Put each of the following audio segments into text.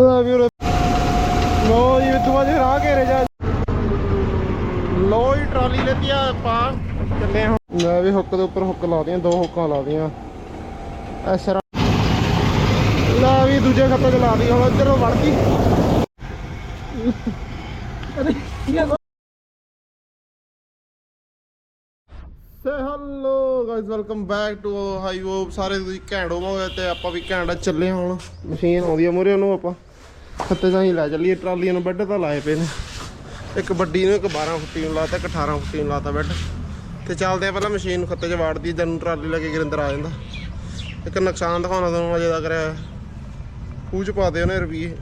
ਆ ਵੀ ਉਰੇ ਲੋ ਜੀ ਤੂੰ ਅੱਜ ਰਾਹ ਘੇਰੇ ਜਾ। ਲੋ ਹੀ ਟਰਾਲੀ ਲੈਤੀ ਆ ਪਾ ਚੱਲੇ ਹਾਂ ਮੈਂ ਵੀ ਹੁੱਕ ਦੇ ਉੱਪਰ ਹੁੱਕ ਲਾ ਦੀਆਂ, ਦੋ ਹੁੱਕਾਂ ਲਾ ਦੀਆਂ। ਐਸਰਾ ਲਾ ਵੀ ਦੂਜੇ ਖੱਤੇ ਚ ਲਾ ਦੀ, ਹੁਣ ਇੱਧਰੋਂ ਵੜ ਗਈ। Say hello guys welcome back to hi hope ਸਾਰੇ ਤੁਸੀਂ ਘੈਂਟ ਹੋਵੋਗੇ ਤੇ ਆਪਾਂ ਵੀ ਘੈਂਟ ਚੱਲੇ ਹਾਂ ਹੁਣ। ਮਸ਼ੀਨ ਆਉਂਦੀ ਆ ਮੂਰੇ ਉਹਨੂੰ ਆਪਾਂ। ਖੱਤੇ ਜਾਂ ਹੀ ਲੈ ਚੱਲੀਏ, ਟਰਾਲੀਆਂ ਨੂੰ ਬੈੱਡ ਤਾਂ ਲਾਏ ਪਏ ਨੇ। ਇੱਕ ਵੱਡੀ ਨੂੰ ਇੱਕ 12 ਫੁੱਟੀ ਨੂੰ ਲਾਤਾ, ਇੱਕ 18 ਫੁੱਟੀ ਨੂੰ ਲਾਤਾ ਬੈੱਡ। ਤੇ ਚੱਲਦੇ ਆ ਪਹਿਲਾਂ ਮਸ਼ੀਨ ਨੂੰ ਖੱਤੇ 'ਚ ਵਾੜਦੀ ਜਨ ਟਰਾਲੀ ਲੈ ਕੇ ਗਿਰਿੰਦਰ ਆ ਜਾਂਦਾ। ਇੱਕ ਨੁਕਸਾਨ ਦਿਖਾਉਣਾ ਤੁਹਾਨੂੰ ਅਜੇ ਦਾ ਕਰਿਆ ਖੂਹ 'ਚ ਪਾ ਦੇ ਉਹਨੇ ਰੁਪਈਏ।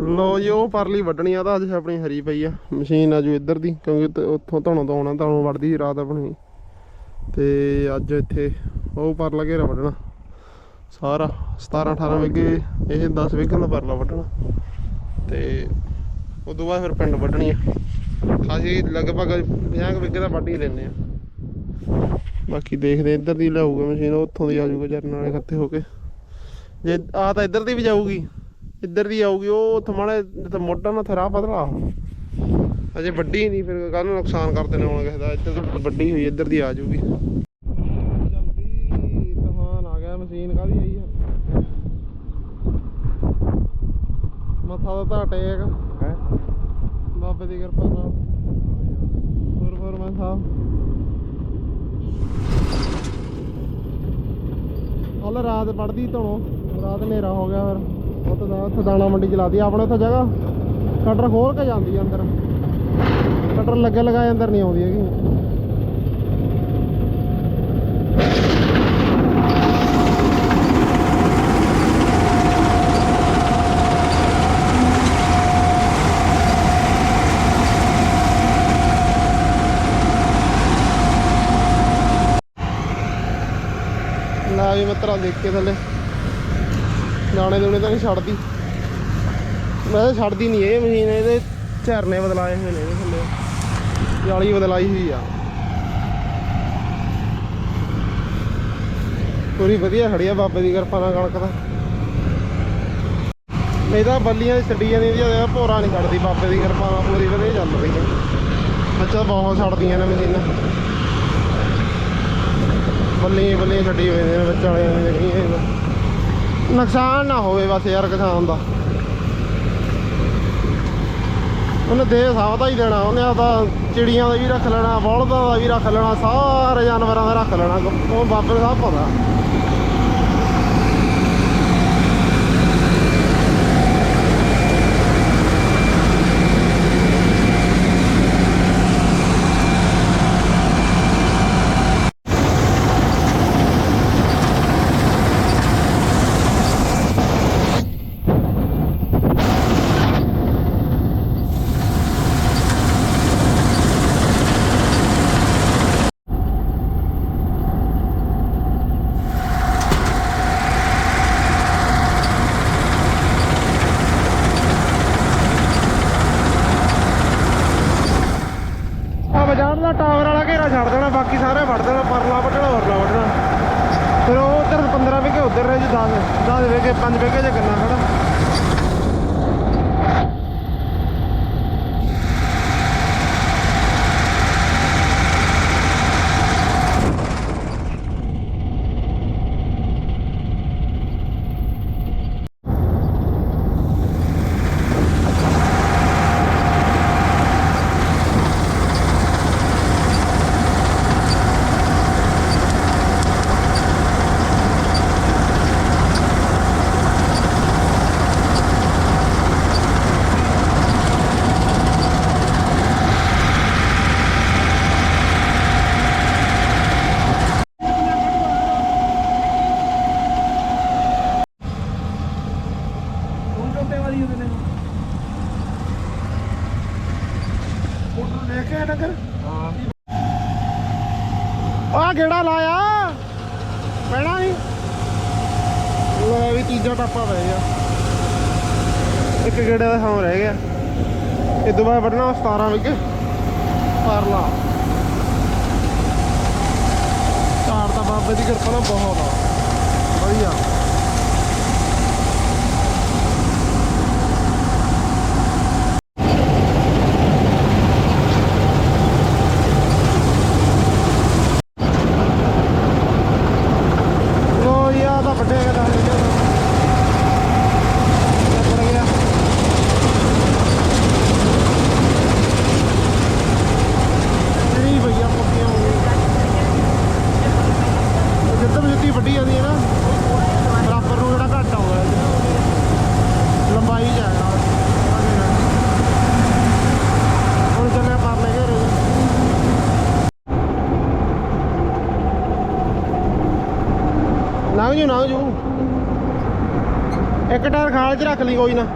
ਲੋ ਜੀ, ਉਹ ਪਰਲੀ ਵੱਢਣੀ ਆ ਤਾਂ ਅੱਜ ਆਪਣੀ ਹਰੀ ਪਈ ਆ। ਮਸ਼ੀਨ ਆ ਜੋ ਇੱਧਰ ਦੀ, ਕਿਉਂਕਿ ਉੱਥੋਂ ਧੋਣਾ ਤੋਂ ਆਉਣਾ ਤੁਹਾਨੂੰ ਵੱਢਦੀ ਸੀ ਰਾਤ ਆਪਣੀ। ਤੇ ਅੱਜ ਇੱਥੇ ਉਹ ਪਰਲਾ ਘੇਰਾ ਵੱਢਣਾ। ਸਾਰਾ 17 18 ਵਿਗੇ ਇਹ 10 ਵਿਗੇ ਦਾ ਪਰਲਾ ਵੱਢਣਾ। ਤੇ ਉਦੋਂ ਬਾਅਦ ਫਿਰ ਪਿੰਡ ਵੱਢਣੀ ਆ। ਅਸੀਂ ਲਗਭਗ 50 ਵਿਗੇ ਦਾ ਵੱਢ ਹੀ ਲੈਨੇ ਆ। ਬਾਕੀ ਦੇਖਦੇ ਇੱਧਰ ਦੀ ਲਿਆਊਗਾ ਮਸ਼ੀਨ, ਉੱਥੋਂ ਦੀ ਆ ਜਾਊਗਾ ਜਰਨ ਵਾਲੇ ਖੱਤੇ ਹੋ ਕੇ। ਜੇ ਆ ਤਾਂ ਇੱਧਰ ਦੀ ਵੀ ਜਾਊਗੀ। ਇੱਧਰ ਦੀ ਆਊਗੀ, ਉਹ ਉੱਥੋਂ ਮਾੜੇ ਜਿੱਥੇ ਮੋਢਾ ਨਾ ਥਰਾ ਪਤਲਾ ਅਜੇ ਵੱਡੀ ਨਹੀਂ ਫਿਰ ਕੱਲ ਨੂੰ ਨੁਕਸਾਨ ਕਰਦੇ ਨੇ ਹੁਣ ਕਿਸੇ ਦਾ ਇੱਧਰ ਤੋਂ ਵੱਡੀ ਹੋਈ ਇੱਧਰ ਦੀ ਆ ਜਾਊਗੀ। ਜਲਦੀ ਤੂਫਾਨ ਆ ਗਿਆ ਮਸ਼ੀਨ ਕਾਦੀ ਆਈ ਆ? ਮੱਥਾ ਦਾ ਟੇਕ। ਹੈ? ਬਾਬੇ ਦੀ ਕਿਰਪਾ ਨਾਲ। ਮੈਂ ਸਾਹਿਬ ਹਲ ਰਾਤ ਪੜਦੀ ਧੋਣੋ ਰਾਤ ਹਨੇਰਾ ਹੋ ਗਿਆ ਫਿਰ। ਉੱਥੇ ਦਾ ਉੱਥੇ ਦਾਣਾ ਮੰਡੀ ਚਲਾਦੀ ਆਪਣੇ ਉੱਥੇ ਜਗ੍ਹਾ। ਕਟਰ ਖੋਲ ਕੇ ਜਾਂਦੀ ਅੰਦਰ। ਕਟਰ ਲੱਗਾ ਲਗਾਏ ਅੰਦਰ ਨਹੀਂ ਆਉਂਦੀ ਹੈਗੀ। ਨਾ ਵੀ ਮਿੱਤਰਾ ਦੇਖ ਕੇ ਥੱਲੇ। ਦਾਣੇ ਦੂਣੇ ਤਾਂ ਨਹੀਂ ਛੱਡਦੀ। ਮੈਂ ਤਾਂ ਛੱਡਦੀ ਨਹੀਂ ਇਹ ਮਸ਼ੀਨ, ਇਹਦੇ ਝਰਨੇ ਬਦਲਾਏ ਹੋਏ ਨੇ ਇਹਦੇ ਥੱਲੇ। ਜਾਲੀ ਬਦਲਾਈ ਹੋਈ ਆ। ਪੂਰੀ ਵਧੀਆ ਖੜੀ ਆ ਬਾਬੇ ਦੀ ਕਿਰਪਾ ਨਾਲ ਕਣਕ ਦਾ ਨਹੀਂ ਤਾਂ ਬੱਲੀਆਂ ਛੱਡੀ ਜਾਂਦੀ ਜਿਹਦੇ ਭੋਰਾ ਨਹੀਂ ਛੱਡਦੀ ਬਾਬੇ ਦੀ ਕਿਰਪਾ ਨਾਲ, ਪੂਰੀ ਵਧੀਆ ਚੱਲ ਰਹੀ ਹੈ ਬੱਚਾ ਬਹੁਤ ਛੱਡਦੀਆਂ ਨੇ ਮਸ਼ੀਨਾਂ। ਬੱਲੀਆਂ ਹੀ ਬੱਲੀਆਂ ਛੱਡੀ ਹੋਏ ਨੇ ਬੱਚਾ ਵਾਲਿਆਂ ਨੇ ਜਿਹੜੀਆਂ ਨੁਕਸਾਨ ਨਾ ਹੋਵੇ ਬਸ ਯਾਰ ਕਿਸਾਨ ਦਾ। ਉਹਨੇ ਦੇ ਸਭ ਦਾ ਹੀ ਦੇਣਾ, ਉਹਨੇ ਆਪਦਾ ਚਿੜੀਆਂ ਦਾ ਵੀ ਰੱਖ ਲੈਣਾ ਬਲਦਾਂ ਦਾ ਵੀ ਰੱਖ ਲੈਣਾ, ਸਾਰੇ ਜਾਨਵਰਾਂ ਦਾ ਰੱਖ ਲੈਣਾ, ਉਹ ਬਾਬੇ ਨੂੰ ਸਭ ਪਤਾ ਆ ਬਾਜ਼ਾਰ ਦਾ ਟਾਵਰ ਵਾਲਾ ਘੇਰਾ ਛੱਡ ਦੇਣਾ ਬਾਕੀ ਸਾਰੇ ਵੜ ਦੇਣਾ ਪਰਲਾ ਵੱਢਣਾ ਵਰਲਾ ਵੱਢਣਾ ਫਿਰ ਉਹ ਉਧਰ 15 ਵਿਗੇ ਉਧਰ ਰਹਿ ਜੀ 10 10 ਵਿਗੇ 5 ਵਿਗੇ ਜੇ ਕਿੰਨਾ ਖੜਾ ਲੈ ਕੇ ਨਗਰ ਆ ਗੇੜਾ ਲਾਇਆ ਪੈਣਾ ਨਹੀਂ ਲੈ ਵੀ ਤੀਜਾ ਟਾਪਾ ਪੈ ਗਿਆ। ਇੱਕ ਗੇੜੇ ਦਾ ਸੌਂ ਰਹਿ ਗਿਆ। ਇਹ ਬਾਅਦ ਵੱਢਣਾ 17 ਵਿਗੇ ਪਰਲਾ ਝਾੜ ਤਾਂ ਬਾਬੇ ਦੀ ਕਿਰਪਾ ਨਾਲ ਬਹੁਤ ਆ। ਵਧੀਆ। ਇੱਕ 'ਚ ਰੱਖ ਲਈ ਕੋਈ ਨਾ।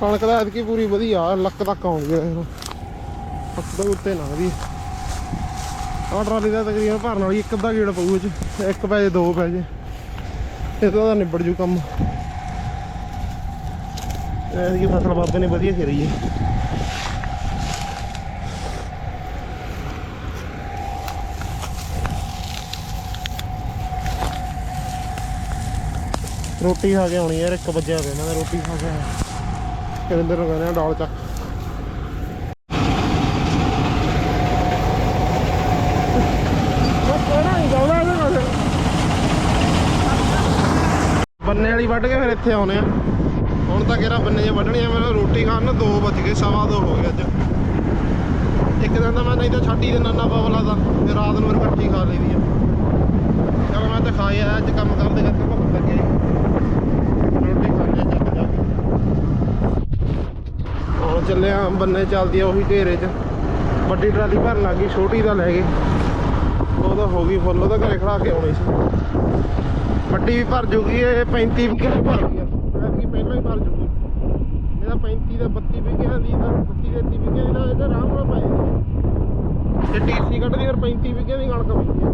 ਕਣਕ ਦਾ ਐਤਕੀ ਪੂਰੀ ਵਧੀਆ, ਲੱਕ ਤੱਕ ਆਉਂਦੀ ਹੈ ਲੱਕ ਤੋਂ ਉੱਤੇ ਲੰਘਦੀ ਆਹ ਟਰਾਲੀ ਦਾ ਤਕਰੀਬਨ ਭਰਨ ਵਾਲੀ ਇੱਕ ਅੱਧਾ ਗੇੜ ਪਊ ਇਹ ਚ ਇੱਕ ਪੈ ਜੇ, ਦੋ ਪੈ ਜੇ। ਇਹ ਤਾਂ ਨਿਬੜ ਜੂ ਕੰਮ। ਐਤਕੀ ਫਸਲ ਬਾਬੇ ਨੇ ਵਧੀਆ ਖੇਰੀ ਹੈ ਰੋਟੀ ਖਾ ਕੇ ਆਉਣੀ ਯਾਰ 1 ਵਜੇ ਆ ਗਿਆ ਮੈਂ ਰੋਟੀ ਖਾ ਕੇ। ਆਇਆ ਕਿਰਿੰਦਰ ਨੂੰ ਕਹਿੰਦੇ ਆ ਡਾਲ ਚੱਕ ਉਹ ਕੋਣਾ ਨਹੀਂ ਜਾਉਂਦਾ ਇਹਦੇ ਨਾਲ ਬੰਨੇ ਵਾਲੀ ਵੱਢ ਕੇ ਫਿਰ ਇੱਥੇ ਆਉਨੇ ਆ। ਹੁਣ ਤਾਂ ਕਿਹੜਾ ਬੰਨੇ ਜੇ ਵੱਢਣੀ ਆ, ਮੇਰਾ ਰੋਟੀ ਖਾਣ ਨੂੰ 2 ਵੱਜ ਗਏ, ਸਵਾ ਦੋ ਹੋ ਗਏ ਅੱਜ। ਇੱਕ ਦਿਨ ਤਾਂ ਮੈਂ ਨਹੀਂ ਤਾਂ ਛੱਡ ਹੀ ਦਿੰਦਾ ਨਾ ਬਵਲਾ ਦਾ, ਤੇ ਰਾਤ ਨੂੰ ਫਿਰ ਇਕੱਠੀ ਖਾ ਲਈਦੀ ਆ। ਚਲ ਮੈਂ ਤਾਂ ਖਾਇਆ, ਅੱਜ ਕੰਮ ਕਰਦੇ ਕਰਕੇ ਭੁੱਖ ਲੱਗੇ ਰੋਟੀ ਖਾਣੇ ਚੱਕ ਜਾ ਹੁਣ ਚੱਲੇ ਆ ਬੰਨੇ ਚੱਲਦੀ ਆ ਉਹੀ ਘੇਰੇ 'ਚ। ਵੱਡੀ ਟਰਾਲੀ ਭਰਨ ਲੱਗ ਗਈ, ਛੋਟੀ ਦਾ ਲੈ ਗਏ। ਉਹ ਤਾਂ ਹੋ ਗਈ ਫੁੱਲ, ਉਹਦਾ ਘਰੇ ਖੜਾ ਕੇ ਆਉਣੀ ਸੀ। ਵੱਡੀ ਵੀ ਭਰ ਜੂਗੀ, ਇਹ 35 ਵਿਗੇ ਦੀ ਭਰ ਗਈ ਐਤਕੀ ਪਹਿਲਾਂ ਹੀ ਭਰ ਜੂਗੀ? ਇਹਦਾ 35 ਦਾ 32 ਵਿਗੇ ਦੀ ਤਾਂ 32 ਦੇ 30 ਵਿਗੇ ਦੀ ਇਹਦਾ ਆਰਾਮ ਨਾਲ ਪੈ ਜਾਂਦੀ ਜੇ ਟੀਸੀ ਕੱਢਦੀ ਫਿਰ 35 ਵਿਗੇ ਦੀ ਕਣਕ ਪੈਂਦੀ ਹੈ?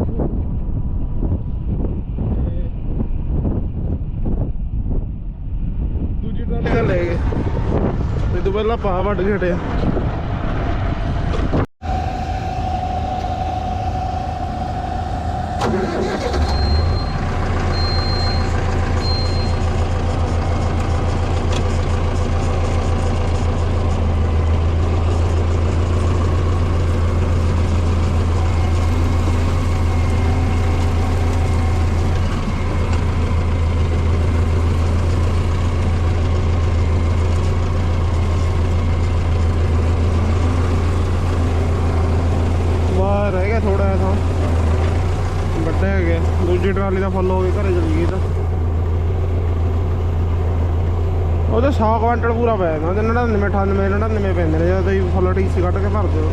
ਦੂਜੀ ਟਰਾਲੀ ਲੈ ਗਏ ਤੇ ਤੋਂ ਪਹਿਲਾਂ ਪਾ ਵੱਢ ਕੇ ਹਟਿਆ ਵਾਹ ਰਹਿ ਗਿਆ ਥੋੜਾ ਜਿਹਾ ਤਾਂ ਵੱਡੇ ਹੈਗੇ। ਦੂਜੀ ਟਰਾਲੀ ਦਾ ਫੁੱਲ ਹੋ ਗਈ ਘਰੇ ਚਲੀ ਗਈ ਤਾਂ। ਉਹਦੇ 100 ਕੁਆਂਟਲ ਪੂਰਾ ਪੈ ਜਾਂਦਾ। ਉਹਦੇ 99 98 99 ਪੈਂਦੇ ਨੇ। ਜਦੋਂ ਤੁਸੀਂ ਫੁੱਲ ਟੀਸੀ ਕੱਢ ਕੇ ਭਰਦੇ ਹੋ।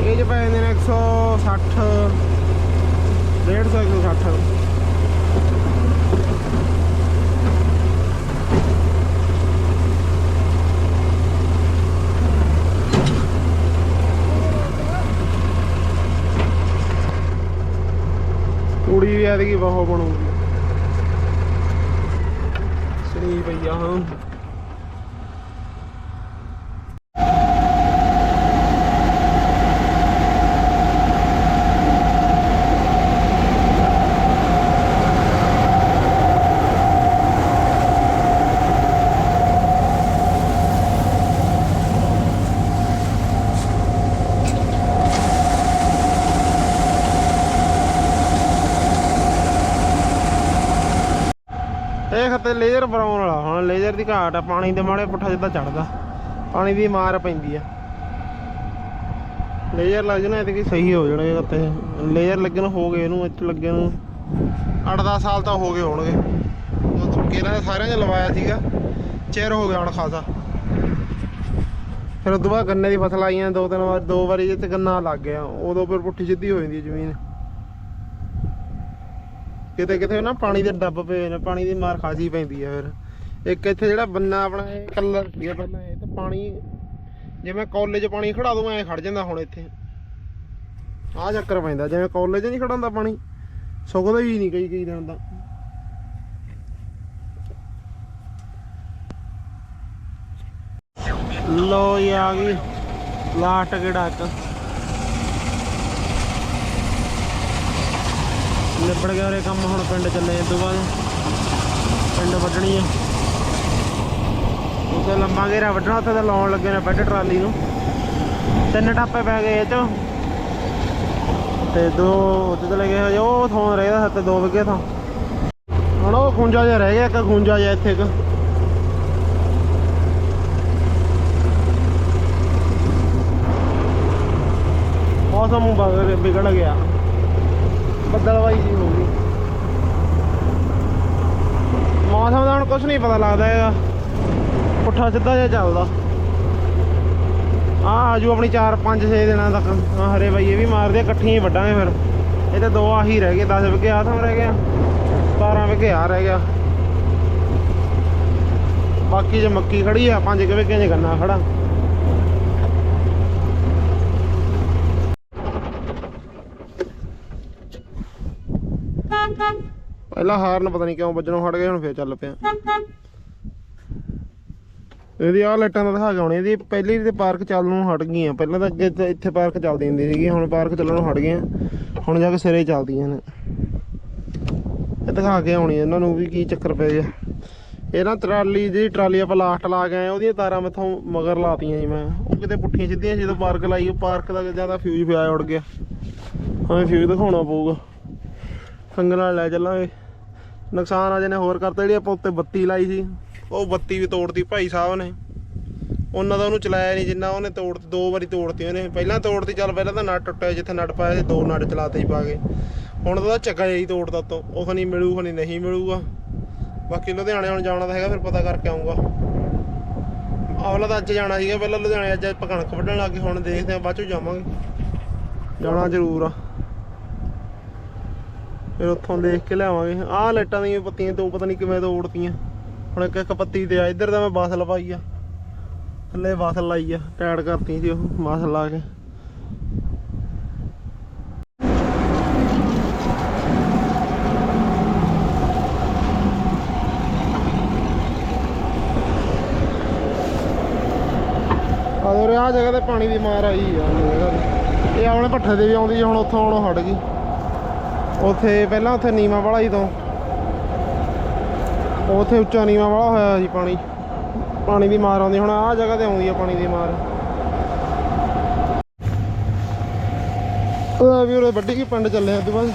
ਇਹ ਚ ਪੈ ਜਾਂਦੇ ਨੇ 160 150 160 ਕੁੜੀ ਵੀ ਐਤਕੀ ਬਹੁਤ ਬਣੂਗੀ। ਸਰੀ ਪਈਆ ਹਾਂ ਇਹ ਖੱਤੇ ਲੇਜ਼ਰ ਬਰਾਉਨ ਵਾਲਾ ਹੁਣ ਲੇਜ਼ਰ ਦੀ ਘਾਟ ਆ, ਪਾਣੀ ਦੇ ਮਾੜੇ ਪੁੱਠਾ ਜਿੱਦਾਂ ਚੜਦਾ। ਪਾਣੀ ਦੀ ਮਾਰ ਪੈਂਦੀ ਆ। ਲੇਜ਼ਰ ਲੱਗ ਜਾਣਾ, ਇਹ ਤੇ ਸਹੀ ਹੋ ਜਾਣਾ ਇਹ ਖੱਤੇ ਲੇਜ਼ਰ ਲੱਗਣ ਹੋ ਗਏ ਇਹਨੂੰ ਇੱਥੇ ਲੱਗੇ ਨੂੰ। 8-10 ਸਾਲ ਤਾਂ ਹੋ ਗਏ ਹੋਣਗੇ। ਉਹ ਥੁੱਕੇ ਨਾਲ ਸਾਰਿਆਂ 'ਚ ਲਵਾਇਆ ਸੀਗਾ। ਚਿਰ ਹੋ ਗਿਆ ਹੁਣ ਖਾਸਾ। ਫਿਰ ਉਦੋਂ ਬਾਅਦ ਗੰਨੇ ਦੀ ਫਸਲ ਆਈਆਂ ਦੋ ਤਿੰਨ ਵਾਰ, ਦੋ ਵਾਰੀ ਜਿੱਥੇ ਗੰਨਾ ਲੱਗ ਗਿਆ, ਉਦੋਂ ਫਿਰ ਪੁੱਠੀ ਸਿੱਧੀ ਹੋ ਜਾਂਦੀ ਜ਼ਮੀਨ। ਕਿਤੇ ਕਿਤੇ ਨਾ ਪਾਣੀ ਦੇ ਡੱਬ ਪਏ ਨੇ, ਪਾਣੀ ਦੀ ਮਾਰ ਖਾਸੀ ਪੈਂਦੀ ਆ ਫਿਰ। ਇੱਕ ਇੱਥੇ ਜਿਹੜਾ ਬੰਨਾ ਆਪਣਾ ਇਹ ਕਲਰ ਸੀ ਪਹਿਲਾਂ ਇਹ ਤੇ ਪਾਣੀ ਜਿਵੇਂ ਕਾਲਜ ਪਾਣੀ ਖੜਾ ਦੋ ਐ ਖੜ ਜਾਂਦਾ ਹੁਣ ਇੱਥੇ। ਆਹ ਚੱਕਰ ਪੈਂਦਾ, ਜਿਵੇਂ ਕਾਲਜ ਨਹੀਂ ਖੜਾਉਂਦਾ ਪਾਣੀ, ਸੁੱਕਦਾ ਹੀ ਨਹੀਂ ਕਈ ਕਈ ਦਿਨ ਦਾ। ਲੋ ਇਹ ਆ ਗਈ ਲਾਸਟ ਗੇੜਾ ਇੱਕ ਨਿਬੜ ਗਿਆ ਉਰੇ ਕੰਮ, ਹੁਣ ਪਿੰਡ ਚੱਲੇ ਇਸ ਤੋਂ ਬਾਅਦ। ਪਿੰਡ ਵੱਢਣੀ ਆ। ਉੱਥੇ ਲੰਮਾ ਘੇਰਾ ਵੱਢਣਾ, ਉੱਥੇ ਤਾਂ ਲਾਉਣ ਲੱਗੇ ਨੇ ਬੈੱਡ ਟਰਾਲੀ ਨੂੰ। ਤਿੰਨ ਟਾਪੇ ਪੈ ਗਏ ਇਹ ਚ। ਤੇ ਦੋ ਉੱਥੇ ਚਲੇ ਗਏ ਹਜੇ ਉਹ ਥੋਂ ਰਹਿਦਾ ਸੱਤ ਦੋ ਵਿਗੇ ਥਾਂ। ਹੁਣ ਉਹ ਖੁੰਜਾ ਜਿਹਾ ਰਹਿ ਗਿਆ, ਇੱਕ ਖੁੰਜਾ ਜਿਹਾ ਇੱਥੇ ਇੱਕ। ਮੌਸਮ ਬਗ- ਵਿਗੜ ਗਿਆ। ਬੱਦਲਵਾਈ ਜੀ ਹੋ ਗਈ। ਮੌਸਮ ਦਾ ਹੁਣ ਕੁਝ ਨਹੀਂ ਪਤਾ ਲੱਗਦਾ ਹੈਗਾ। ਪੁੱਠਾ ਸਿੱਧਾ ਜਿਹਾ ਚੱਲਦਾ। ਆ ਆਜੂ ਆਪਣੀ 4 5 6 ਦਿਨਾਂ ਤੱਕ। ਆ ਹਰੇ ਬਾਈ, ਇਹ ਵੀ ਮਾਰਦੇ ਇਕੱਠੀਆਂ ਹੀ ਵੱਢਾਂਗੇ ਫਿਰ। ਇਹ ਤੇ ਦੋ ਆਹੀ ਰਹਿ ਗਏ 10 ਵਿਗੇ ਆ ਥਾਂ ਰਹਿ ਗਿਆ 17 ਵਿਗੇ ਆ ਰਹਿ ਗਿਆ। ਬਾਕੀ ਜੇ ਮੱਕੀ ਖੜੀ ਆ 5 ਵਿਗੇ ਜੇ ਗੰਨਾ ਖੜਾ। ਪਹਿਲਾਂ ਹਾਰਨ ਪਤਾ ਨਹੀਂ ਕਿਉਂ ਵੱਜਣੋਂ ਹਟ ਗਏ, ਹੁਣ ਫੇਰ ਚੱਲ ਪਿਆ। ਇਹਦੀ ਆਹ ਲਾਈਟਾਂ ਦਾ ਦਿਖਾ ਕੇ ਆਉਣੀ ਇਹਦੀ ਪਹਿਲੀ ਤੇ ਪਾਰਕ ਚੱਲਣ ਨੂੰ ਹਟ ਗਈਆਂ। ਪਹਿਲਾਂ ਤਾਂ ਅੱਗੇ ਇੱਥੇ- ਪਾਰਕ ਚੱਲਦੀ ਹੁੰਦੀ ਸੀਗੀ, ਹੁਣ ਪਾਰਕ ਚੱਲਣ ਨੂੰ ਹਟ ਗਈਆਂ। ਹੁਣ ਜਾ ਕੇ ਸਿਰੇ ਚੱਲਦੀਆਂ ਨੇ। ਇਹ ਦਿਖਾ ਕੇ ਆਉਣੀ ਇਹਨਾਂ ਨੂੰ ਵੀ ਕੀ ਚੱਕਰ ਪੈ ਗਿਆ। ਇਹ ਨਾ ਟਰਾਲੀ, ਜਿਹੜੀ ਟਰਾਲੀ ਆਪਾਂ ਲਾਸਟ ਲਾ ਕੇ ਆਏ ਉਹਦੀਆਂ ਤਾਰਾਂ ਮੈਥੋਂ ਮਗਰ ਲਾਤੀਆਂ ਸੀ ਮੈਂ। ਉਹ ਕਿਤੇ ਪੁੱਠੀਆਂ ਸਿੱਧੀਆਂ ਜਦੋਂ ਪਾਰਕ ਲਾਈ, ਉਹ ਪਾਰਕ ਦਾ ਜ਼ਿਆਦਾ ਫਿਊਜ਼ ਪਿਆ ਉੜ ਗਿਆ। ਹਾਂ ਫਿਊਜ਼ ਦਿਖਾਉਣਾ ਪਊਗਾ। ਸੰਗ ਨਾਲ ਲੈ ਚੱਲਾਂਗੇ। ਨੁਕਸਾਨ ਆ ਨੇ ਹੋਰ ਕਰਤਾ, ਜਿਹੜੀ ਆਪਾਂ ਉੱਤੇ ਬੱਤੀ ਲਾਈ ਸੀ। ਉਹ ਬੱਤੀ ਵੀ ਤੋੜਤੀ ਭਾਈ ਸਾਹਿਬ ਨੇ। ਉਹਨਾਂ ਦਾ ਉਹਨੂੰ ਚਲਾਇਆ ਨਹੀਂ ਜਿੰਨਾ ਉਹਨੇ ਤੋੜ ਦੋ ਵਾਰੀ ਤੋੜਤੀ ਉਹਨੇ। ਪਹਿਲਾਂ ਤੋੜਤੀ, ਚੱਲ ਪਹਿਲਾਂ ਤਾਂ ਨਟ ਟੁੱਟਿਆ ਜਿੱਥੇ ਨਟ ਪਾਇਆ ਸੀ, ਦੋ ਨਟ ਚਲਾਤੇ ਹੀ ਪਾ ਕੇ। ਹੁਣ ਤਾਂ ਚੱਕਾ ਹੀ ਤੋੜਦਾ ਤੋਂ ਉਹ ਖਣੀ ਮਿਲੂ ਖਣੀ ਨਹੀਂ ਮਿਲੂਗਾ। ਬਾਕੀ ਲੁਧਿਆਣੇ ਹੁਣ ਜਾਣਾ ਤਾਂ ਹੈਗਾ, ਫਿਰ ਪਤਾ ਕਰਕੇ ਆਉਂਗਾ ਆਵਲਾ ਤਾਂ ਅੱਜ ਜਾਣਾ ਸੀਗਾ, ਪਹਿਲਾਂ ਲੁਧਿਆਣੇ ਅੱਜ ਆਪਾਂ ਕਣਕ ਵੱਢਣ ਲੱਗੇ ਹੁਣ ਦੇਖਦੇ ਆ ਬਾਅਦ ਚੋਂ ਜਾਵਾਂਗੇ। ਜਾਣਾ ਜ਼ਰੂਰ ਆ। ਫਿਰ ਉੱਥੋਂ ਦੇਖ ਕੇ ਲਿਆਵਾਂਗੇ। ਆਹ ਲਾਈਟਾਂ ਦੀਆਂ ਪੱਤੀਆਂ ਤੋਂ ਪਤਾ ਨਹੀਂ ਕਿਵੇਂ ਤੋੜਤੀਆਂ। ਹੁਣ ਇੱਕ ਇੱਕ ਪੱਤੀ ਤੇ ਆ ਇੱਧਰ ਦਾ ਮੈਂ ਬਾਸ ਲਵਾਈ ਆ। ਥੱਲੇ ਬਾਸਲ ਲਾਈ ਆ ਟੈਡ ਕਰਤੀ ਸੀ ਉਹ ਬਾਸ ਲਾ ਕੇ। ਆਹ ਰਿਆ ਜਗ੍ਹਾ ਤੇ ਪਾਣੀ ਦੀ ਮਾਰ ਆਈ ਆ ਇਹ ਆਪਣੇ ਭੱਠੇ ਦੇ ਵੀ ਆਉਂਦੀ ਸੀ, ਹੁਣ ਉੱਥੋਂ ਆਉਣੋਂ ਹਟ ਗਈ। ਉੱਥੇ ਪਹਿਲਾਂ ਉੱਥੇ ਨੀਮਾ ਵਾਲਾ ਹੀ ਤੋਂ। ਉੱਥੇ ਉੱਚਾ ਨੀਮਾ ਵਾਲਾ ਹੋਇਆ ਸੀ ਪਾਣੀ। ਪਾਣੀ ਦੀ ਮਾਰ ਆਉਂਦੀ, ਹੁਣ ਆਹ ਜਗ੍ਹਾ ਤੇ ਆਉਂਦੀ ਆ ਪਾਣੀ ਦੀ ਮਾਰ। ਉਹ ਵੀ ਉਹ ਵੱਡੀ ਕੀ ਪਿੰਡ ਚੱਲੇ ਆ ਤੋਂ ਬਾਅਦ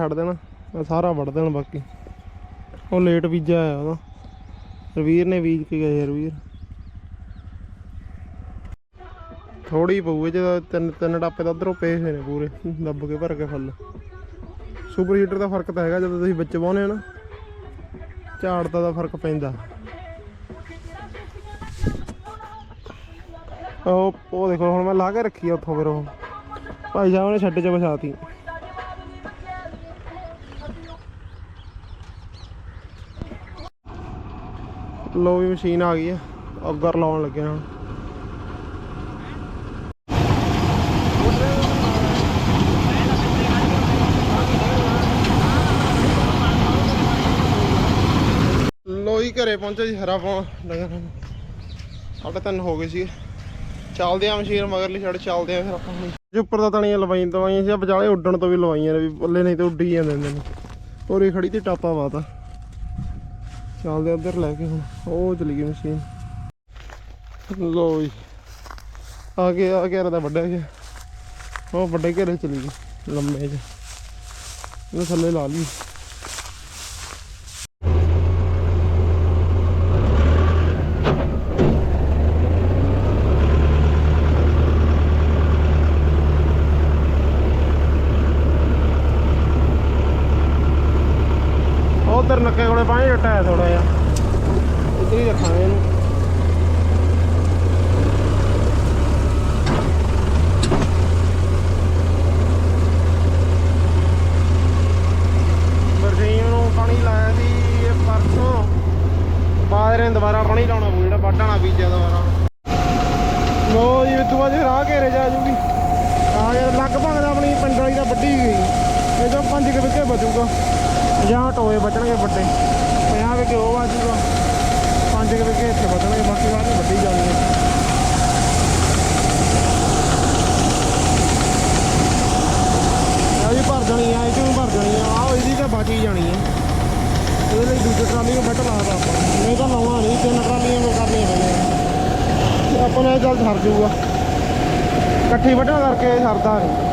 ਛੱਡ ਦੇਣਾ। ਸਾਰਾ ਵੱਢ ਦੇਣਾ ਬਾਕੀ। ਉਹ ਲੇਟ ਬੀਜਿਆ ਆ ਉਹਦਾ। ਰਵੀਰ ਨੇ ਬੀਜ ਕੇ ਗਏ ਰਵੀਰ। ਥੋੜੀ ਪਊ ਜਿਹਦਾ ਤਿੰਨ ਤਿੰਨ ਟਾਪੇ ਤਾਂ ਉਧਰੋਂ ਪਏ ਹੋਏ ਨੇ ਪੂਰੇ। ਦੱਬ ਕੇ ਭਰ ਕੇ ਫੁੱਲ। ਸੁਪਰ ਹੀਟਰ ਦਾ ਫ਼ਰਕ ਤਾਂ ਹੈਗਾ, ਜਦੋਂ ਤੁਸੀਂ ਵਿੱਚ ਪਾਉਨੇ ਆ ਨਾ। ਝਾੜ ਦਾ ਫ਼ਰਕ ਪੈਂਦਾ। ਉਹ ਉਹ ਦੇਖੋ, ਹੁਣ ਮੈਂ ਲਾ ਕੇ ਰੱਖੀ ਆ ਉੱਥੋਂ ਫਿਰ ਉਹ। ਭਾਈ ਸਾਹਿਬ ਨੇ ਛੱਡ ਚ ਵਸਾਤੀ। ਲੋ ਵੀ ਮਸ਼ੀਨ ਆ ਗਈ ਆ। ਅੱਗਰ ਲਾਉਣ ਲੱਗੇ ਹਾਂ ਲੋਈ ਘਰੇ ਪਹੁੰਚੇ ਜੀ, ਹਰਾ ਪਾਉਣ ਲੱਗਾ ਸਾਡੇ ਤਿੰਨ ਹੋ ਗਏ ਸੀ ਚੱਲਦੇ ਆ ਮਸ਼ੀਨ, ਮਗਰਲੀ ਛੱਡ ਚੱਲਦੇ ਆ ਫਿਰ ਆਪਾਂ ਹੁਣ ਜੇ, ਉੱਪਰ ਦਾ ਤਣੀਆਂ ਲਵਾਈ ਦਵਾਈਆਂ ਸੀ ਵਿਚਾਲੇ ਉੱਡਣ ਤੋਂ ਵੀ ਲਵਾਈਆਂ ਨੇ ਵੀ ਬੱਲੇ ਨਹੀਂ ਤੇ ਉੱਡੀ ਜਾਂਦੇ ਨੇ। ਔਰੇ ਖੜੀ ਤੇ ਟਾਪਾ ਵਾਤਾ। ਚੱਲਦੇ ਆ ਉੱਧਰ ਲੈ ਕੇ ਹੁਣ, ਉਹ ਚਲੀ ਗਈ ਮਸ਼ੀਨ ਲੋ ਜੀ, ਆ ਗਿਆ ਆ ਗਿਆ ਤਾਂ ਵੱਡਾ ਗਿਆ ਉਹ ਵੱਡੇ ਘੇਰੇ ਚਲੀ ਗਈ, ਲੰਮੇ ਚ। ਇਹਨੂੰ ਥੱਲੇ ਲਾ ਲਈ। ਉਧਰ ਨੱਕੇ ਕੋਲੇ ਪਾਣੀ ਜੱਟਾ ਥੋੜਾ ਜਿਹਾ ਉੱਧਰ ਹੀ ਰੱਖਾਂਗੇ ਇਹਨੂੰ ਬਰਸੀਨ ਨੂੰ ਪਾਣੀ ਲਾਇਆ ਸੀ ਇਹ ਪਰਸੋਂ ਬਾਅਦ ਨੇ ਦੁਬਾਰਾ ਪਾਣੀ ਲਾਉਣਾ ਪਊ ਜਿਹੜਾ ਵੱਢਣਾ ਬੀਜਿਆ ਦੁਬਾਰਾ ਲੋ ਜੀ ਇਦੋਂ ਬਾਅਦ ਰਾਹ ਘੇਰੇ ਜਾ ਜੂਗੀ ਆ ਜੇ ਲਗਭਗ ਦਾ ਆਪਣੀ ਪਿੰਡ ਦਾ ਵੱਡੀ ਗਈ। ਇਹ ਜੋ 5 ਕਿ ਵਿੱਕੇ ਬਚੂਗਾ ਜਾਂ ਟੋਏ ਬਚਣਗੇ ਵੱਡੇ। 50 ਵਿੱਕੇ ਉਹ ਬਾਜੂਗਾ 5 ਕਿ ਵਿੱਕੇ ਇੱਥੇ ਬਚਣਗੇ ਬਾਕੀ ਬਾਅਦ ਵਿੱਚ ਵੱਡੀ ਜਾਣੀ ਹੈ ਜੀ ਭਰ ਜਾਣੀ ਆ, ਇਹ ਚੋਂ ਭਰ ਜਾਣੀ ਆ? ਆਹ ਇਹਦੀ ਤਾਂ ਬਚ ਹੀ ਜਾਣੀ ਆ। ਇਹਦੇ ਲਈ ਦੂਜੀ ਟਰਾਲੀ ਨੂੰ ਬੈਠ ਲਾਤਾ ਆਪਾਂ। ਨਹੀਂ ਤਾਂ ਲਾਉਣਾ ਨਹੀਂ, ਤਿੰਨ ਟਰਾਲੀਆਂ ਨੂੰ ਕਰਨੀਆਂ ਪੈਣੀਆਂ ਆਪਾਂ ਨੇ ਚੱਲ ਸਰ ਜਾਊਗਾ। ਇਕੱਠੀ ਵੱਢਣ ਕਰਕੇ ਸਰਦਾ ਨਹੀਂ।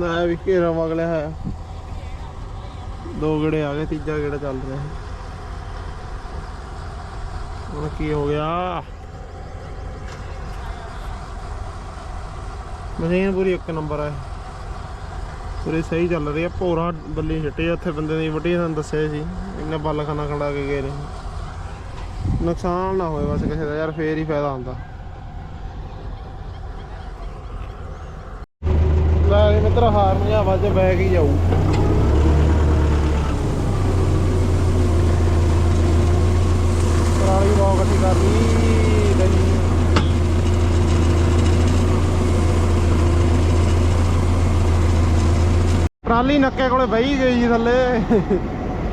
ਨਾ ਵੀ ਘੇਰਾ ਵਗਲਿਆ ਹੈ। ਦੋ ਗੇੜੇ ਆ ਗਏ, ਤੀਜਾ ਗੇੜਾ ਚੱਲ ਰਿਹਾ ਹੁਣ ਕੀ ਹੋ ਗਿਆ? ਮਸ਼ੀਨ ਪੂਰੀ ਇੱਕ ਨੰਬਰ ਹੈ। ਪੂਰੀ ਸਹੀ ਚੱਲ ਰਹੀ ਹੈ ਭੋਰਾ ਬੱਲੀ ਛੱਟੇ ਉੱਥੇ ਬੰਦੇ ਦੀ ਵੱਡੀ ਤੁਹਾਨੂੰ ਦੱਸਿਆ ਸੀ ਇਹਨੇ ਬੱਲ ਖਾਨਾ ਖੜਾ ਕੇ ਗਏ ਨੇ। ਨੁਕਸਾਨ ਨਾ ਹੋਏ ਬਸ ਕਿਸੇ ਦਾ, ਯਾਰ ਫੇਰ ਹੀ ਫਾਇਦਾ ਹੁੰਦਾ। ਲੈ ਮਿੱਤਰ, ਹਾਰ ਮਝਾਵਾ ਚ ਬੈਗ ਹੀ ਜਾਊ। ਪਰਾਲੀ ਬਹੁਤ ਇਕੱਠੀ ਕਰ ਲਈ ਲਈ ਟਰਾਲੀ ਨੱਕੇ ਕੋਲੇ ਬਹੀ ਗਈ ਜੀ ਥੱਲੇ।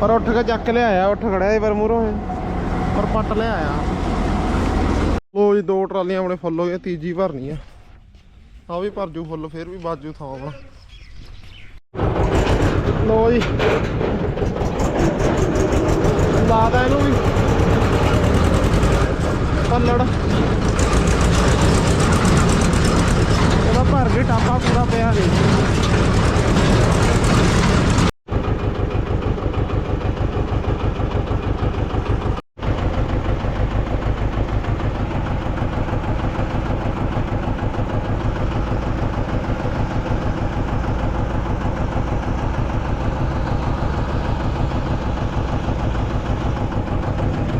ਪਰ ਉੱਠ ਕੇ ਚੱਕ ਲਿਆਇਆ, ਉੱਠ ਖੜਿਆ ਜੀ ਪਰ ਮੂਹਰੋਂ ਪਰ ਪੱਟ ਲਿਆਇਆ। ਲੋ ਜੀ, ਦੋ ਟਰਾਲੀਆਂ ਆਪਣੇ ਫੁੱਲ ਹੋ ਗਏ ਤੀਜੀ ਭਰਨੀ ਆ। ਆ ਵੀ ਭਰ ਜੂ ਫੁੱਲ ਫੇਰ ਵੀ ਬਾਜੂ ਥਾਂ ਵਾ ਲੋ ਜੀ। ਲਾਦਾ ਇਹਨੂੰ ਵੀ। ਪੱਲੜ। ਇਹਦਾ ਭਰ ਕੇ ਟਾਪਾ ਪੂਰਾ ਪਿਆ ਨਹੀਂ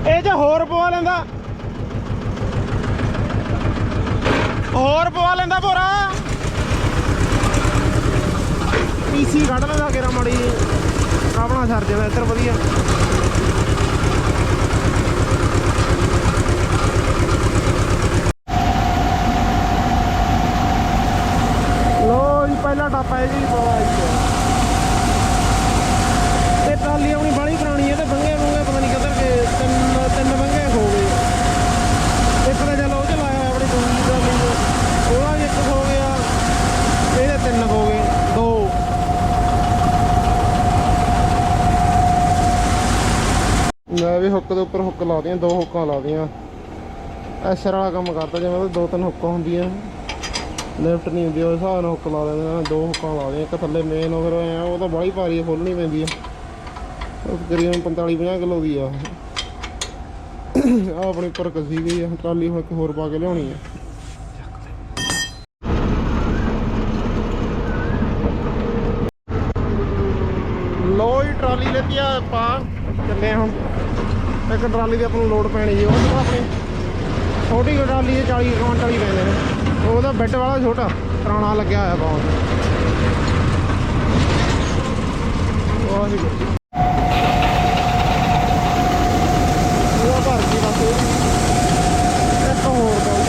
ਇਹ ਜੇ ਹੋਰ ਪਵਾ ਲੈਂਦਾ ਹੋਰ ਪਵਾ ਲੈਂਦਾ ਭੋਰਾ ਪੀਸੀ ਕੱਢ ਲੈਂਦਾ ਕਿਰਾ ਮਾੜੀ ਆਪਣਾ ਸਰ ਜਾਂਦਾ ਇੱਧਰ ਵਧੀਆ। ਲੋ ਜੀ, ਪਹਿਲਾ ਟਾਪਾ ਹੈ ਜੀ ਪਵਾ ਜੀ ਤੇ ਟਰਾਲੀ ਆਪਣੀ ਬੜੀ ਪੁਰਾਣੀ ਹੈ ਤੇ ਬੰਗੇ ਬੰਗੇ ਪਤਾ ਨਹੀਂ ਕਿੱਧਰ ਗਏ ਤਿੰਨ ਤਿੰਨ ਬੰਗੇ ਖੋ ਗਏ ਇੱਕ ਤਾਂ ਚੱਲ ਉਹ ਚ ਲਾਇਆ ਆਪਣੀ ਦੂਜੀ ਟਰਾਲੀ ਚ ਉਹਦਾ ਵੀ ਇੱਕ ਖੋ ਗਿਆ ਇਹਦੇ ਤਿੰਨ ਖੋ ਗਏ ਦੋ ਮੈਂ ਵੀ ਹੁੱਕ ਲਾ ਦੋ ਹੁੱਕਾਂ ਲਾ ਐਸਰ ਵਾਲਾ ਕੰਮ ਕਰਦਾ, ਜਿਵੇਂ ਦੋ ਤਿੰਨ ਹੁੱਕਾਂ ਹੁੰਦੀਆਂ। ਲਿਫਟ ਨਹੀਂ ਹੁੰਦੀ, ਉਹ ਹਿਸਾਬ ਨਾਲ ਹੁੱਕ ਲਾ ਦਿੰਦੇ ਆ ਦੋ ਹੁੱਕਾਂ ਲਾ ਦੀਆਂ ਇੱਕ ਥੱਲੇ ਮੇਨ ਉਹ ਫਿਰ ਉਹ ਤਾਂ ਬੜੀ ਭਾਰੀ ਖੋਲਣੀ ਪੈਂਦੀ ਆ। ਉਹ ਤਕਰੀਬਨ 45 50 ਕਿਲੋ ਦੀ ਆ। ਆ ਆਪਣੀ ਉੱਪਰ ਕਸੀ ਗਈ ਆ, ਟਰਾਲੀ ਹੁਣ ਇੱਕ ਹੋਰ ਪਾ ਕੇ ਲਿਆਉਣੀ ਆ। ਲੋ ਹੀ ਟਰਾਲੀ ਲੈਤੀ ਆ ਪਾ ਚੱਲੇ ਹੁਣ। ਇੱਕ ਟਰਾਲੀ ਦੀ ਆਪਾਂ ਨੂੰ ਲੋਡ ਪੈਣੀ ਜੀ ਉਹ ਤਾਂ ਆਪਣੀ ਛੋਟੀ ਟਰਾਲੀ ਦੇ 40 ਕੁਆਂਟਲ ਹੀ ਪੈਂਦੇ ਨੇ ਉਹਦਾ ਬੈੱਡ ਵਾਲਾ ਛੋਟਾ, ਪੁਰਾਣਾ ਲੱਗਿਆ ਹੋਇਆ ਬਹੁਤ। ਵਾਹਿਗੁਰੂ ਉਹ ਭਰ ਗਈ ਬਸ ਇਹ ਵੀ। ਇੱਕ ਹੋਰ ਪਾਉ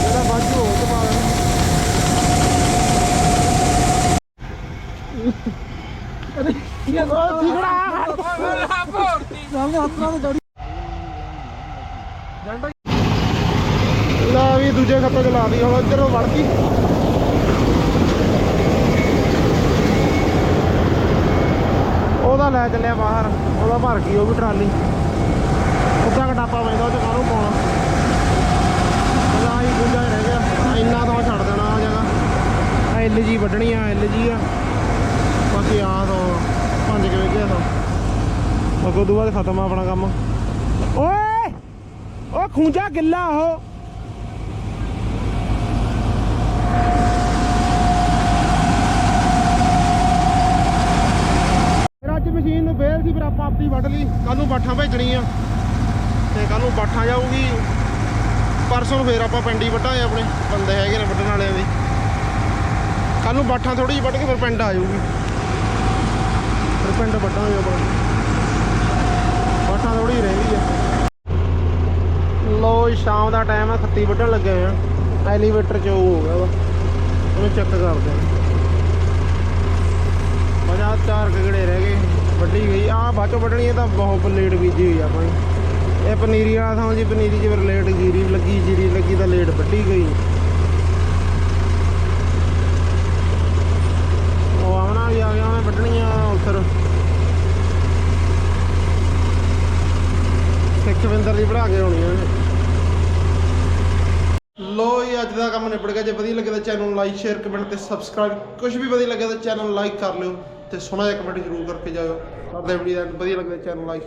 ਜਿਹੜਾ ਬਾਜੂ ਹੋ ਤੇ ਪਾ ਦੇਣਾ ਉਹ ਠਿਕੜਾ ਲਾ ਵੀ ਦੂਜੇ ਖੱਤੇ ਚ ਲਾ ਦੀ ਹੁਣ ਇੱਧਰੋਂ ਵੜਦੀ ਉਹਦਾ ਬਾਹਰ, ਉਹਦਾ ਭਰ ਗਈ ਉਹ ਵੀ ਟਰਾਲੀ। ਉੱਦਾਂ ਕਟਾਪਾ ਪੈਂਦਾ ਉਹ ਚ ਕਾਹਨੂੰ ਪਾਉਣਾ। ਉਹਦਾ ਹੀ ਗੁੰਜਾ ਰਹਿ ਗਿਆ। ਇੰਨਾ ਤਾਂ ਛੱਡ ਦੇਣਾ ਆ ਜਗ੍ਹਾ। ਐਲ ਜੀ ਵੱਢਣੀ ਆ ਐਲ ਜੀ ਆ। ਬਾਕੀ ਆ ਤੋਂ ਪੰਜ ਕਿਵੇਂ ਗਿਆ ਤੋਂ। ਅੱਗੋਂ ਤੋਂ ਬਾਅਦ ਖਤਮ ਆ ਆਪਣਾ ਕੰਮ। ਓਏ! ਉਹ ਖੂੰਜਾ ਗਿੱਲਾ ਉਹ। ਮਸ਼ੀਨ ਨੂੰ ਬੇਲ ਸੀ, ਫਿਰ ਆਪਾਂ ਆਪਦੀ ਵੱਢ ਲਈ। ਕੱਲ ਨੂੰ ਬਾਠਾਂ ਆ ਤੇ ਕੱਲ ਨੂੰ ਬਾਠਾਂ ਜਾਊਗੀ। ਪਰਸੋਂ ਨੂੰ ਫੇਰ ਆਪਾਂ ਪਿੰਡੀ ਵੱਢਾਂਗੇ ਆਪਣੇ। ਬੰਦੇ ਹੈਗੇ ਨੇ ਵੱਢਣ ਵਾਲਿਆਂ ਦੇ। ਕੱਲ ਨੂੰ ਬਾਠਾਂ ਥੋੜੀ ਜਿਹੀ ਵੱਢ ਕੇ ਫਿਰ ਪਿੰਡ ਆ ਜਾਊਗੀ। ਫਿਰ ਪਿੰਡ ਵੱਢਾਂਗੇ ਆਪਾਂ। ਬਰਸਾਂ ਥੋੜੀ ਰਹਿੰਦੀ ਆ। ਲੋ ਸ਼ਾਮ ਦਾ ਟਾਈਮ ਆ, ਖੱਤੀ ਵੱਢਣ ਲੱਗੇ ਆ। ਐਲੀਵੇਟਰ ਚ ਉਹ ਹੋ ਗਿਆ ਵਾ। ਉਹਨੂੰ ਚੈੱਕ ਕਰਦੇ ਆ। ਬਜਾ ਚਾਰ ਗਗੜੇ ਰਹਿ ਗਏ। ਵੱਢੀ ਗਈ। ਆ ਬਾਚੋ ਵੱਢਣੀ ਤਾਂ ਬਹੁਤ ਲੇਟ ਬੀਜੀ ਹੋਈ ਆ ਇਹ ਪਨੀਰੀ ਵਾਲਾ ਥਾਂ ਜੀ, ਪਨੀਰੀ ਚ ਲੇਟ ਜੀਰੀ ਲੱਗੀ ਜੀਰੀ ਲੱਗੀ ਤਾਂ ਲੇਟ ਵੱਢੀ ਗਈ। ਉਹ ਆਉਣਾ ਵੀ ਆ ਗਿਆ, ਉਹਨੇ ਵੱਢਣੀਆਂ ਉੱਧਰ। ਸਿੱਖਵਿੰਦਰ ਦੀ ਬਣਾ ਕੇ ਆਉਣੀ ਲੋ ਜੀ, ਅੱਜ ਦਾ ਕੰਮ ਨਿਬੜ ਗਿਆ। ਜੇ ਵਧੀਆ ਲੱਗੇ ਤਾਂ ਚੈਨਲ ਨੂੰ ਲਾਈਕ ਸ਼ੇਅਰ ਕਮੈਂਟ ਤੇ ਸਬਸਕ੍ਰਾਈਬ ਕੁਝ ਵੀ ਵਧੀਆ ਲੱਗਿਆ ਤਾਂ ਚੈਨਲ ਨੂੰ ਲਾਈਕ ਕਰ ਲਿਓ। ਤੇ ਸੋਹਣਾ ਜਿਹਾ ਕਮੈਂਟ ਜ਼ਰੂਰ ਕਰਕੇ ਜਾਇਓ। ਕਰਦੇ ਵੀਡੀਓ ਵਧੀਆ ਲੱਗਦਾ ਚੈਨਲ ਲਾਈਕ